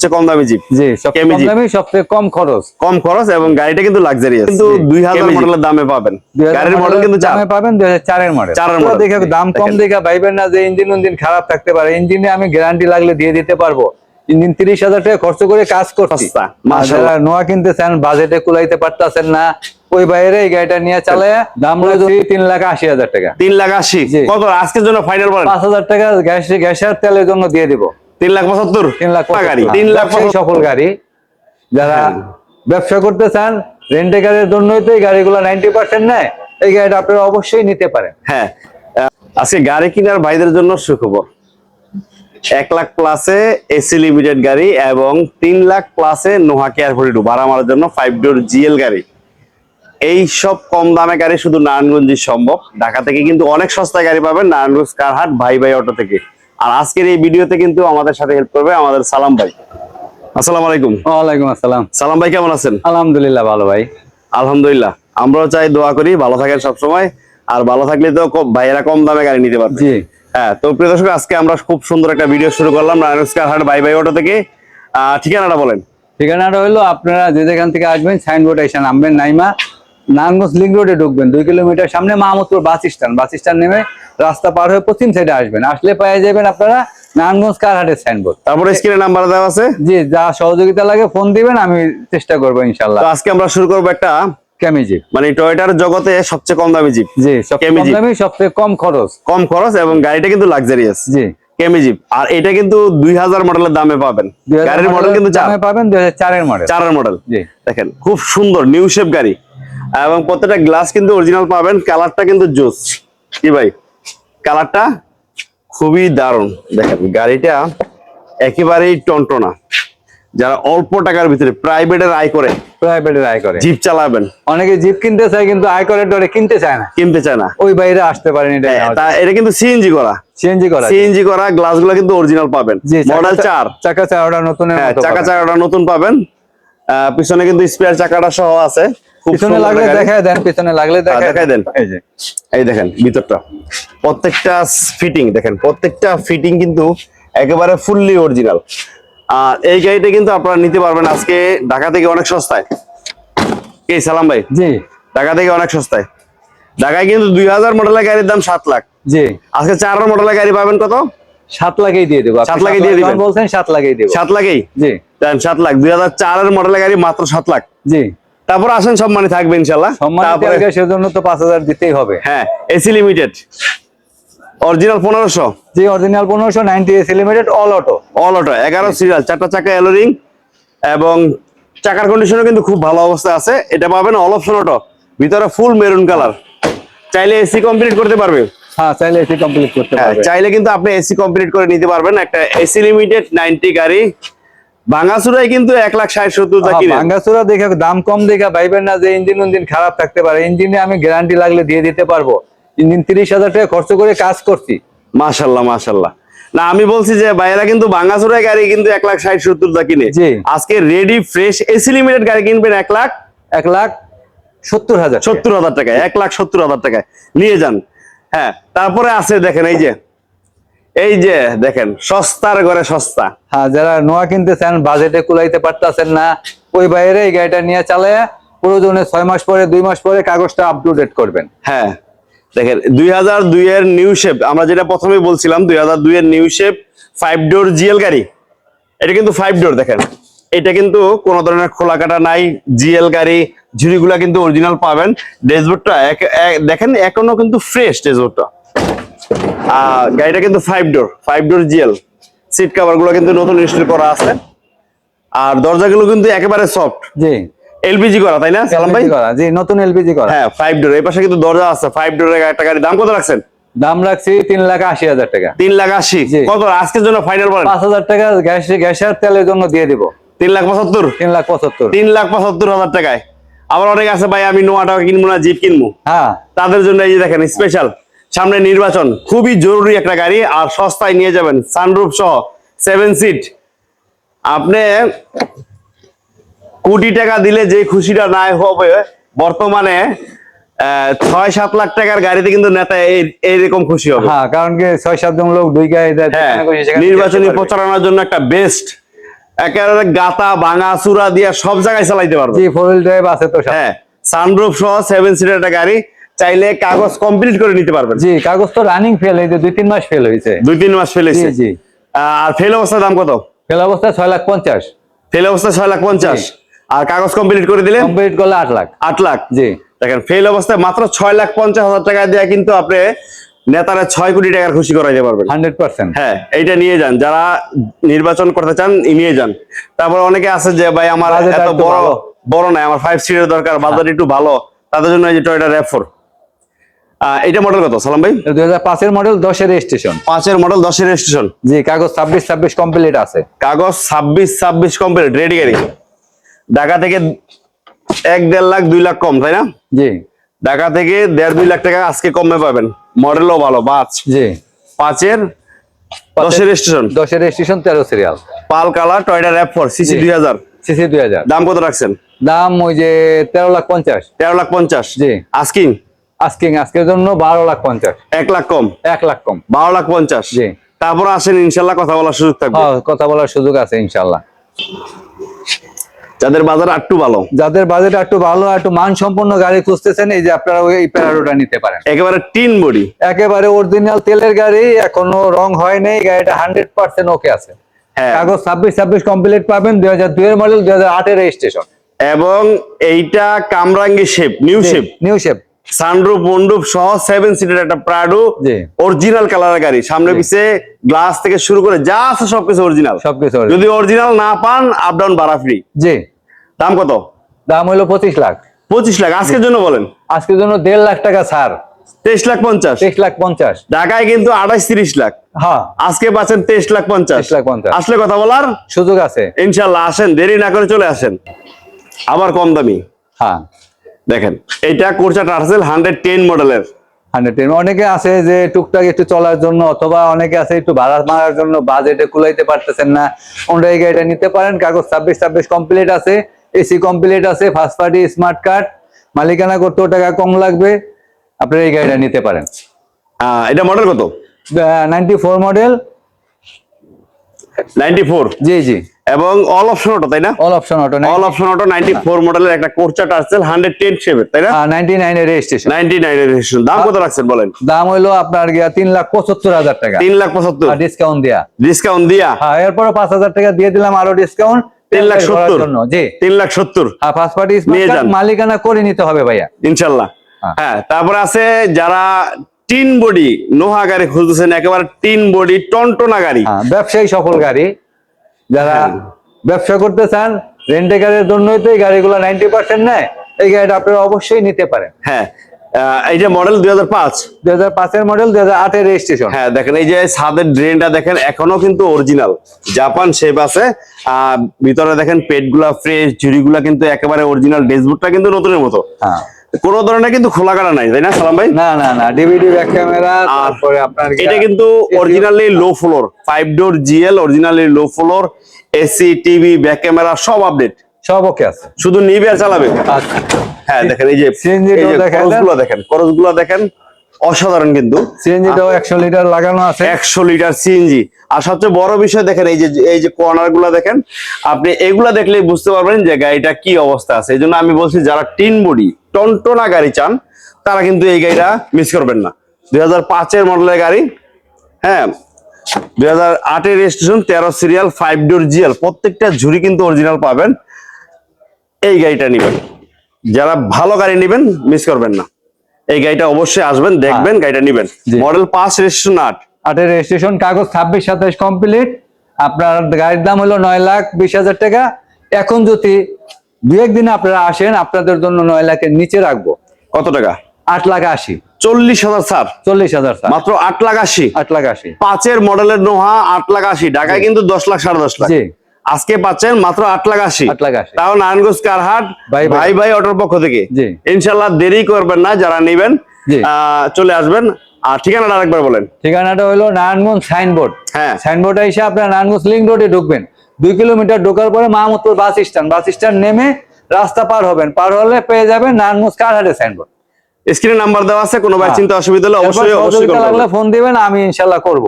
সবচেয়ে কম দামি জিপ। জি সবচেয়ে কম দামি সবচেয়ে কম খরচ। কম খরচ এবং গাড়িটা কিন্তু লাক্সারিয়াস কিন্তু জি, দুই হাজার কেমি জিপ। মডেলের দামে পাবেন। গাড়ির মডেল কিন্তু দামে পাবেন দুই হাজার চারের মডেল দেখে দাম কম। দেখে। ভাইবেন না যে ইঞ্জিন ইঞ্জিন খারাপ থাকতে পারে। ইঞ্জিনে আমি গ্যারান্টি লাগলে দিয়ে দিতে পারব। ইঞ্জিন তিরিশ হাজার টাকা খরচ করে কাজ করছি। সস্তা, মাশাআল্লাহ। নোয়া কিনতে চান বাজেটে কুলাইতে পারতেছেন না ওই বাইরে এই গাড়িটা নিয়ে চালায় দাম রয়েছে তিন লাখ আশি হাজার টাকা। তিন লাখ আশি। কত? আজকের জন্য ফাইনাল পাঁচ হাজার টাকা গ্যাস গ্যাসের তেলের জন্য দিয়ে দিব। তিন লাখ পঁচাত্তর তিন লাখ গাড়ি। তিন লাখ সফল গাড়ি। যারা হ্যাঁ। ব্যবসা করতে চান রেন্টে গাড়ির জন্যই তো এই গাড়িগুলো নাইনটি পার্সেন্ট নেয়। এই গাড়িটা আপনারা অবশ্যই নিতে পারেন। হ্যাঁ। আজকে গাড়ি কেনার ভাইদের জন্য সুখবর। এক লাখ প্লাসে এসি লিমিটেড গাড়ি এবং তিন লাখ প্লাসে নোহা কেয়ার ফোর্টি টু ভাড়া মারার জন্য ফাইভ ডোর জিএল গাড়ি। এই সব কম দামে গাড়ি শুধু নারায়ণগঞ্জে সম্ভব। ঢাকা থেকে কিন্তু অনেক সস্তায় গাড়ি পাবেন নারায়ণগঞ্জ কারহাট ভাই ভাই অটো থেকে। আর আজকের এই ভিডিওতে কিন্তু আমাদের সাথে হেল্প করবে আমাদের সালাম ভাই। আসসালামু আলাইকুম। ওয়ালাইকুম আসসালাম। সালাম ভাই কেমন আছেন? আলহামদুলিল্লাহ ভালো ভাই। আলহামদুলিল্লাহ। আমরাও চাই দোয়া করি ভালো থাকেন সবসময়। আর ভালো থাকলে তো ভাইয়েরা কম দামে গাড়ি নিতে পারবে। জি। হ্যাঁ তো প্রিয় দর্শক আজকে আমরা খুব সুন্দর একটা ভিডিও শুরু করলাম নারায়ণগঞ্জ কারহাট ভাই ভাই অটো থেকে। আহ, ঠিকানাটা বলেন। ঠিকানাটা হলো আপনারা যে যেখান থেকে আসবেন সাইনবোর্ড এসে নামবেন নাইমা। নারায়ণগঞ্জ লিঙ্ক রোডে ঢুকবেন দুই কিলোমিটার সামনে Mahmudpur bus stand. Bus stand নেমে রাস্তা পার হয়ে পশ্চিম সাইডে আসবেন। আসলে পেয়ে যাবেন আপনারা নারায়ণগঞ্জ কারহাটের সাইনবোর্ড তারপরে স্ক্রিনে নাম্বার দেওয়া আছে? জি যা সহযোগিতা লাগে ফোন দিবেন আমি চেষ্টা করব ইনশাল্লাহ আজকে আমরা শুরু করব একটা কেমিজি মানে টয়োটার জগতে সবচেয়ে কম দামি জিপ। জি সবচেয়ে কম দামি সবচেয়ে কম খরচ। কম খরচ এবং গাড়িটা কিন্তু লাক্সারিয়াস জি। কেমি জিপ। আর এটা কিন্তু দুই হাজার মডেলের দামে পাবেন। 2000 গাড়ির মডেল কিন্তু দামে পাবেন মডেল মডেল জি। দেখেন খুব সুন্দর নিউ শেপ গাড়ি। এবং প্রত্যেকটা গ্লাস কিন্তু অরিজিনাল পাবেন। কালারটা কিন্তু জোস। কি ভাই? কালারটা খুবই দারুণ। দেখেন গাড়িটা একেবারেই টনটনা। যারা অল্প টাকার ভিতরে প্রাইভেটের আয় করে প্রাইভেটের আয় করে। জিপ চালাবেন। অনেকে জিপ কিনতে চায় কিন্তু আয় করে ডরে কিনতে চায় না। কিনতে চায় না। ওই বাইরে আসতে পারেন এটা হ্যাঁ, এটা কিন্তু সিএনজি করা। সিএনজি করা। সিএনজি করা গ্লাসগুলো কিন্তু অরিজিনাল পাবেন। মডেল চার। চাকা চাওয়াটা নতুন হ্যাঁ চাকা চাকাটা নতুন পাবেন। পিছনে কিন্তু স্পেয়ার চাকাটা সহ আছে। পিছনে লাগলে দেখায় দেন পিছনে লাগলে দেখায়। দেখায় দেন। এই যে। এই দেখেন ভিতরটা। প্রত্যেকটা ফিটিং দেখেন প্রত্যেকটা ফিটিং কিন্তু একেবারে ফুললি অরিজিনাল আর এই গাড়িটা কিন্তু আপনারা নিতে পারবেন আজকে ঢাকা থেকে অনেক সস্তায়। কি সালাম ভাই? জি। ঢাকা থেকে অনেক সস্তায়। ঢাকায় কিন্তু দুই হাজার মডেলের গাড়ির দাম সাত লাখ। জি। আজকে চার মডেলের গাড়ি পাবেন কত? সাত লাখেই দিয়ে দেবো। সাত লাখে দিয়ে দিবেন। বলছেন সাত লাখেই দেবো। সাত লাখেই? জি। সাত লাখ। দুই হাজার চারের মডেলের গাড়ি মাত্র সাত লাখ। জি। তারপর আসেন সব মানে থাকবে ইনশাল্লাহ তারপরে সেজন্য তো পাঁচ হাজার দিতেই হবে। হ্যাঁ এসি লিমিটেড অরিজিনাল পনেরোশো। জি অরিজিনাল পনেরোশো ninety AC limited all auto all auto এগারো সিরিয়াল চারটা চাকা এলোরিং এবং চাকার কন্ডিশনও কিন্তু খুব ভালো অবস্থা আছে। এটা পাবেন অল অপশন অটো ভিতরে ফুল মেরুন কালার চাইলে এসি কমপ্লিট করতে পারবে। হ্যাঁ চাইলে এসে কমপ্লিট করতে হ্যাঁ পারবে। চাইলে কিন্তু আপনি এসি কমপ্লিট করে নিতে পারবেন। একটা এসি লিমিটেড নাইনটি গাড়ি। ভাঙাচুরাই কিন্তু এক লাখ ষাট সত্তর টা কিনে। ভাঙ্গাচুরা দেখে দাম কম দেখে ভাইবেন না যে ইঞ্জিন ইঞ্জিন খারাপ থাকতে পারে। ইঞ্জিনে আমি গ্যারান্টি লাগলে দিয়ে দিতে পারব। ইঞ্জিন তিরিশ হাজার টাকা খরচ করে কাজ করছি। মাশাল্লাহ মাশাল্লাহ। না আমি বলছি যে বাইরা কিন্তু ভাঙাচুরাই গাড়ি কিন্তু এক লাখ ষাট সত্তর টা কিনে। আজকে রেডি ফ্রেশ এসি লিমিটেড গাড়ি কিনবেন এক লাখ এক লাখ সত্তর হাজার সত্তর হাজার টাকায় এক লাখ সত্তর হাজার টাকায়। নিয়ে যান। হ্যাঁ তারপরে আছে দেখেন এই যে এই যে দেখেন সস্তার ঘরে সস্তা। হ্যাঁ যারা নোয়া কিনতেছেন বাজেটে কুলাইতে পারতেছেন না ওই বাইরে এই গাড়িটা নিয়ে চালায় প্রয়োজনে ছয় মাস পরে দুই মাস পরে কাগজটা আপ টু ডেট করবেন। হ্যাঁ দেখেন দুই হাজার দুই এর নিউ শেপ আমরা যেটা প্রথমে বলছিলাম দুই হাজার দুই এর new shape five door GL গাড়ি। এটা কিন্তু ফাইভ ডোর দেখেন। এটা কিন্তু কোনো ধরনের খোলা কাটা নাই জিএল গাড়ি ঝুড়িগুলা কিন্তু অরিজিনাল পাবেন। ড্যাশবোর্ডটা দেখেন এখনও কিন্তু ফ্রেশ ড্যাশবোর্ডটা। গাড়িটা কিন্তু five door five door GL seat কাভারগুলো কিন্তু নতুন ইনস্টল করা আছে। আর দরজাগুলো কিন্তু একেবারে সফট জি। এলপিজি করা তাই না সালাম ভাই? করা জি নতুন এলপিজি করা। হ্যাঁ ফাইভ ডোর এই পাশে কিন্তু দরজা আছে। ফাইভ ডোরের একটা গাড়ি দাম কত রাখছেন? দাম রাখছি তিন লাখ আশি হাজার টাকা। তিন লাখ আশি। কত আজকের জন্য ফাইনাল বলেন? পাঁচ হাজার টাকা গ্যাস গ্যাসের তেলের জন্য দিয়ে দিব। তিন লাখ পঁচাত্তর? তিন লাখ পঁচাত্তর। তিন লাখ পঁচাত্তর হাজার টাকায়। আবার অনেক আছে ভাই আমি নোয়া টাকা কিনবো না জিপ কিনবো। হ্যাঁ। তাদের জন্য এই যে দেখেন স্পেশাল সামনে নির্বাচন খুবই জরুরি একটা গাড়ি আর সস্তায় নিয়ে যাবেন সানরুফ সহ সেভেন সিট আপনি কোটি টাকা দিলে যে খুশিটা নাই হবে বর্তমানে ছয় সাত লাখ টাকার গাড়িতে কিন্তু নেতা এই- এইরকম খুশি হবে। হ্যাঁ কারণ কি ছয় সাতজন লোক দুই গায়ে দেয়, হ্যাঁ নির্বাচনী প্রচারণার জন্য একটা বেস্ট একেবারে গাতা ভাঙা চূড়া দিয়ে সব জায়গায় চালাইতে পারবে। জি ফোর হুইল ড্রাইভ আছে তো হ্যাঁ সানরুফ সহ সেভেন সিটার একটা গাড়ি। চাইলে কাগজ কমপ্লিট করে নিতে পারবেন। জি কাগজ তো রানিং ফেল হয়েছে দুই তিন মাস ফেল হয়েছে। দুই তিন মাস ফেল হয়েছে। জি আর ফেল অবস্থার দাম কত? ফেল অবস্থা ছয় লাখ পঞ্চাশ। ফেল অবস্থা ছয় লাখ পঞ্চাশ। আর কাগজ কমপ্লিট করে দিলে কমপ্লিট করলে আট লাখ। আট লাখ। জি। দেখেন ফেল অবস্থায় মাত্র ছয় লাখ পঞ্চাশ হাজার টাকা দিয়ে কিন্তু আপনি নেতারা ছয় কোটি টাকার খুশি করাইতে পারবেন। Hundred percent. হ্যাঁ এইটা নিয়ে যান। যারা নির্বাচন করতে চান নিয়ে যান। তারপর অনেকে আছে যে ভাই আমার এত বড় বড় নাই আমার ফাইভ সিটের দরকার বাজার একটু ভালো। তাদের জন্য এই যে টয়টা র্যাপ ফোর এটা মডেল কত সালাম ভাই? দুই হাজার পাঁচের মডেল দশের রেজিস্ট্রেশন পাঁচের মডেল দশের রেজিস্ট্রেশন জি কাগজ ছাব্বিশ ছাব্বিশ কমপ্লিট আছে। কাগজ ছাব্বিশ ছাব্বিশ কমপ্লিট রেডি গাড়ি। ঢাকা থেকে এক দেড় লাখ দুই লাখ কম তাই না? জি। ঢাকা থেকে দেড় দুই লাখ টাকা আজকে কমে পাবেন। মডেলও ভালো পাঁচ। জি। পাঁচের দশের রেজিস্ট্রেশন দশের রেজিস্ট্রেশন তেরো serial pearl colour Toyota RAV four CC. দুই হাজার। সিসি দুই হাজার। দাম কত রাখছেন? দাম ওই যে তেরো লাখ পঞ্চাশ। তেরো লাখ পঞ্চাশ। জি। আস্কিং আজকিং আজকের জন্য বারো লাখ পঞ্চাশ। এক লাখ কম? এক লাখ কম। বারো লাখ পঞ্চাশ? জি। তারপর আসেন ইনশাল্লাহ কথা বলার সুযোগ থাকবে। হ্যাঁ, কথা বলার সুযোগ আছে ইনশাল্লাহ। যাদের বাজার একটু ভালো। যাদের বাজেট একটু ভালো একটু মান সম্পন্ন গাড়ি খুঁজতেছেন এই যে আপনারা ওই প্যারাডোটা নিতে পারেন। একেবারে টিন বডি। একেবারে অরিজিনাল তেলের গাড়ি এখনও রং হয় নাই গাড়িটা হান্ড্রেড পার্সেন্ট ওকে আছে। হ্যাঁ। কাগজ ছাব্বিশ ছাব্বিশ কমপ্লিট পাবেন দুই হাজার দুই এর মডেল দুই হাজার আটের রেজিস্ট্রেশন এবং এইটা কামরাঙ্গি shape new shape new shape sunroof মন্ডুপ সহ সেভেন সিটের একটা প্রাডো অরিজিনাল কালারের গাড়ি। সামনে। পিছে গ্লাস থেকে শুরু করে যা আছে সবকিছু অরিজিনাল সবকিছু যদি অরিজিনাল না পান আপ ডাউন ভাড়া ফ্রি জি। দাম কত? দাম হলো পঁচিশ লাখ। পঁচিশ লাখ। আজকের জন্য বলেন। আজকের জন্য দেড় লাখ টাকা ছাড়। তেইশ লাখ পঞ্চাশ। তেইশ লাখ পঞ্চাশ। ঢাকায় কিন্তু আঠাইশ তিরিশ লাখ। হ্যাঁ। আজকে পাচ্ছেন তেইশ লাখ পঞ্চাশ। লাখ পঞ্চাশ। আসলে কথা বলার সুযোগ আছে। ইনশাল্লাহ আসেন দেরি না করে চলে আসেন। আবার কম দামি। হ্যাঁ। দেখেন এইটা কোরচা টার্সেল হান্ড্রেড টেন মডেলের। Hundred ten. অনেকে আছে যে টুকটাক একটু চলার জন্য অথবা অনেকে আছে একটু ভাড়া মারার জন্য বাজেটে কুলাইতে পারতেছেন না। ওনারা এই গাড়িটা নিতে পারেন। কাগজ ছাব্বিশ ছাব্বিশ কমপ্লিট আছে এসি কমপ্লিট আছে ফার্স্ট পার্টি স্মার্ট কার্ড মালিকানা করতেও টাকা কম লাগবে। আপনারা এই গাড়িটা নিতে পারেন। এটা মডেল কত? Ninety four model ninety four G G. এবং অল অপশন অটো তাই না? All option auto all option auto ninety four মডেলের একটা কোরচা টার্সেল হান্ড্রেড টেন শেপের তাই না? নাইনটি নাইনের রেজিস্ট্রেশন নাইনটি নাইনের রেজিস্ট্রেশন দাম কত রাখছেন বলেন? দাম হইল আপনার গিয়া তিন লাখ পঁচাত্তর হাজার টাকা। তিন লাখ পঁচাত্তর? ডিসকাউন্ট দেয়া। ডিসকাউন্ট দিয়া? হ্যাঁ এরপরে পাঁচ হাজার টাকা দিয়ে দিলাম আরও ডিসকাউন্ট তিন লাখ সত্তর। জি। তিন লাখ সত্তর। হ্যাঁ ফার্স্ট পার্টি মালিকানা করে নিতে হবে ভাইয়া। ইনশাল্লাহ। হ্যাঁ। হ্যাঁ তারপরে আছে যারা টিন বডি নোহা গাড়ি খুঁজতেছেন একেবারে টিন বডি টনটনা গাড়ি। হ্যাঁ, ব্যবসায়ী সফল গাড়ি। যারা হ্যাঁ। ব্যবসা করতে চান রেন্টে গাড়ির জন্যই তো এই গাড়িগুলো নাইনটি পার্সেন্ট নেয় এই গাড়িটা আপনারা অবশ্যই নিতে পারেন। হ্যাঁ আহ, এইটা মডেল দুই হাজার পাঁচ। দুই হাজার পাঁচের মডেল দুই হাজার আটের রেজিস্ট্রেশন হ্যাঁ দেখেন এই যে ছাদের ড্রেনটা দেখেন এখনও কিন্তু অরিজিনাল জাপান শেপ আছে আহ, ভিতরে দেখেন পেটগুলা ফ্রেশ ঝুড়িগুলা কিন্তু একেবারে অরিজিনাল ডেসবুটটা কিন্তু নতুনের মতো। হ্যাঁ। কোনো ধরনের কিন্তু খোলা কাটা নাই তাই না সালাম ভাই? না না না ডিভিডি ব্যাক ক্যামেরা তারপরে আপনার এটা কিন্তু originally low floor five door GL originally low floor AC TV back camera সব আপডেট সব ওকে আছে। শুধু নিবে আর চালাবে? আচ্ছা। হ্যাঁ দেখেন এই যে দেখেন খরচগুলো দেখেন। অসাধারণ কিন্তু। সিএনজিটাও একশো লিটার লাগানো আছে। একশো লিটার সিএনজি। আর সবচেয়ে বড় বিষয় দেখেন এই যে এই যে কর্নারগুলো দেখেন আপনি এগুলা দেখলেই বুঝতে পারবেন যে গাড়িটা কি অবস্থা আছে। এই জন্য আমি বলছি যারা টিন বডি টনটনা গাড়ি চান তারা কিন্তু এই গাড়িটা মিস করবেন না। দুই হাজার পাঁচের মডেলের গাড়ি হ্যাঁ? দুই হাজার আটের রেজিস্ট্রেশন তেরো সিরিয়াল ফাইভ ডোর জিএল প্রত্যেকটা ঝুড়ি কিন্তু অরিজিনাল পাবেন। এই গাড়িটা নেবেন। যারা ভালো গাড়ি নেবেন মিস করবেন না। এই গাড়িটা অবশ্যই আসবেন দেখবেন গাড়িটা নেবেন। মডেল পাঁচ রেজিস্ট্রেশন আট। আটের রেজিস্ট্রেশন কাগজ ছাব্বিশ সাতাশ কমপ্লিট আপনার গাড়ির দাম হলো নয় লাখ বিশ হাজার টাকা। এখন যদি দু একদিনে আপনারা আসেন আপনাদের জন্য নয় লাখের নিচে রাখব। কত টাকা? আট লাখ আশি। চল্লিশ হাজার স্যার। চল্লিশ হাজার। মাত্র আট লাখ আশি। আট লাখ আশি। পাঁচের মডেলের নোহা আট লাখ আশি। ঢাকায় কিন্তু দশ লাখ সাড়ে দশ লাখ। আজকে পাচ্ছেন মাত্র আট লাখ আশি। আট লাখ আশি। তাও নারায়ণগঞ্জ কারহাট ভাই ভাই। অটোর পক্ষ থেকে। ইনশাল্লাহ দেরি করবেন না যারা নেবেন চলে আসবেন। আর ঠিকানাটা আরেকবার বলেন। ঠিকানাটা হলো নারায়ণগঞ্জ সাইনবোর্ড। হ্যাঁ। সাইনবোর্ডে এসে আপনার নারায়ণগঞ্জ লিঙ্ক রোডে ঢুকবেন। দুই কিলোমিটার ঢোকার পরে Mahmudpur bus stand. Bus stand নেমে রাস্তা পার হবেন। পার হলে পেয়ে যাবেন নারায়ণগঞ্জ কারহাটে সাইনবোর্ড। স্ক্রিনে নাম্বার দেওয়া আছে কোনো ভাই হ্যাঁ। চিন্তা অসুবিধা হলে অবশ্যই অবশ্যই লাগলে ফোন দিবেন আমি ইনশাল্লাহ করব।